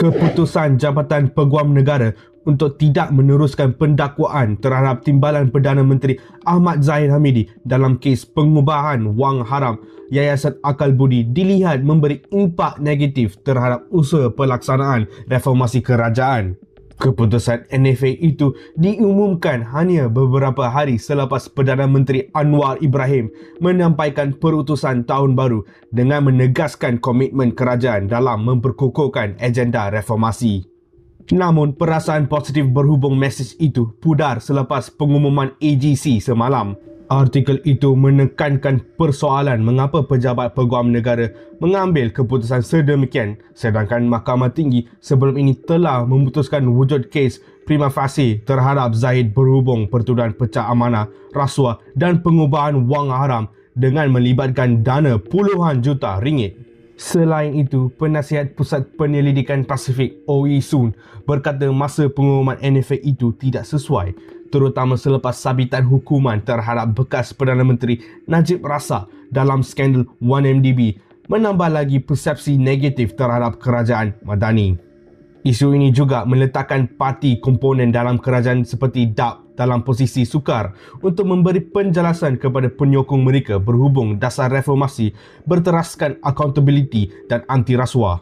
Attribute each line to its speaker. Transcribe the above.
Speaker 1: keputusan Jabatan Peguam Negara untuk tidak meneruskan pendakwaan terhadap Timbalan Perdana Menteri Ahmad Zahid Hamidi dalam kes pengubahan wang haram Yayasan Akal Budi dilihat memberi impak negatif terhadap usaha pelaksanaan reformasi kerajaan. Keputusan NFA itu diumumkan hanya beberapa hari selepas Perdana Menteri Anwar Ibrahim menyampaikan perutusan tahun baru dengan menegaskan komitmen kerajaan dalam memperkukuhkan agenda reformasi. Namun, perasaan positif berhubung mesej itu pudar selepas pengumuman AGC semalam Artikel itu menekankan persoalan mengapa pejabat peguam negara mengambil keputusan sedemikian sedangkan Mahkamah Tinggi sebelum ini telah memutuskan wujud kes prima facie terhadap Zahid berhubung pertuduhan pecah amanah, rasuah dan pengubahan wang haram dengan melibatkan dana puluhan juta ringgit. Selain itu, Penasihat Pusat Penyelidikan Pasifik OE Sun berkata masa pengumuman NFA itu tidak sesuai terutama selepas sabitan hukuman terhadap bekas Perdana Menteri Najib Razak dalam skandal 1MDB menambah lagi persepsi negatif terhadap kerajaan Madani. Isu ini juga meletakkan parti komponen dalam kerajaan seperti DAP dalam posisi sukar untuk memberi penjelasan kepada penyokong mereka berhubung dasar reformasi berteraskan accountability dan anti rasuah.